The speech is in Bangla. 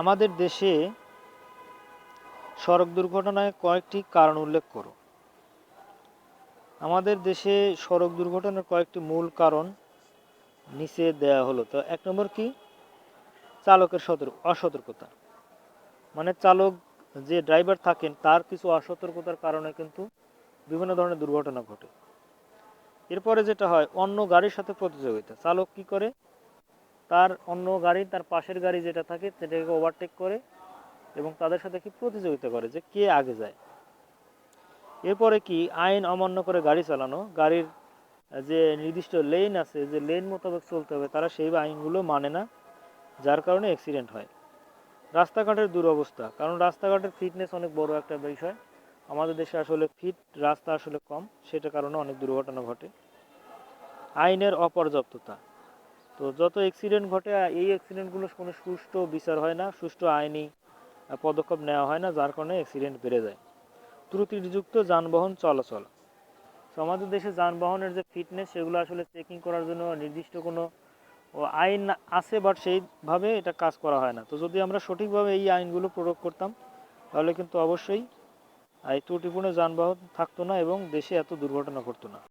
আমাদের দেশে সড়ক দুর্ঘটনায় কয়েকটি কারণ উল্লেখ করো। আমাদের দেশে সড়ক দুর্ঘটনার কয়েকটি মূল কারণ নিচে দেয়া হলো। তো এক নম্বর কি? চালকের সতর্ক অসতর্কতা। মানে চালক যে ড্রাইভার থাকেন, তার কিছু অসতর্কতার কারণে কিন্তু বিভিন্ন ধরনের দুর্ঘটনা ঘটে। এরপরে যেটা হয়, অন্য গাড়ির সাথে প্রতিযোগিতা। চালক কি করে? তার অন্য গাড়ি, তার পাশের গাড়ি যেটা থাকে, সেটাকে ওভারটেক করে এবং তাদের সাথে কি প্রতিযোগিতা করে যে কে আগে যায়। এরপরে কি আইন অমান্য করে গাড়ি চালানো, গাড়ির যে নির্দিষ্ট লেন আছে, যে লেন মোতাবেক চলতে হবে, তারা সেই আইনগুলো মানে না, যার কারণে অ্যাক্সিডেন্ট হয়। রাস্তাঘাটের দুরবস্থা, কারণ রাস্তাঘাটের ফিটনেস অনেক বড় একটা বিষয়। আমাদের দেশে আসলে ফিট রাস্তা আসলে কম, সেটার কারণে অনেক দুর্ঘটনা ঘটে। আইনের অপর্যাপ্ততা তো যত অ্যাক্সিডেন্ট ঘটে, এই অ্যাক্সিডেন্টগুলো কোনো সুষ্ঠু বিচার হয় না, সুষ্ঠু আইনি পদক্ষেপ নেওয়া হয় না, যার কারণে অ্যাক্সিডেন্ট বেড়ে যায়। ত্রুটিযুক্ত যানবাহন চলাচল। তো আমাদের দেশে যানবাহনের যে ফিটনেস সেগুলো আসলে চেকিং করার জন্য নির্দিষ্ট কোনো আইন আছে বাট সেইভাবে এটা কাজ করা হয় না। তো যদি আমরা সঠিকভাবে এই আইনগুলো প্রয়োগ করতাম, তাহলে কিন্তু অবশ্যই এই ত্রুটিপূর্ণ যানবাহন থাকতো না এবং দেশে এত দুর্ঘটনা ঘটতো না।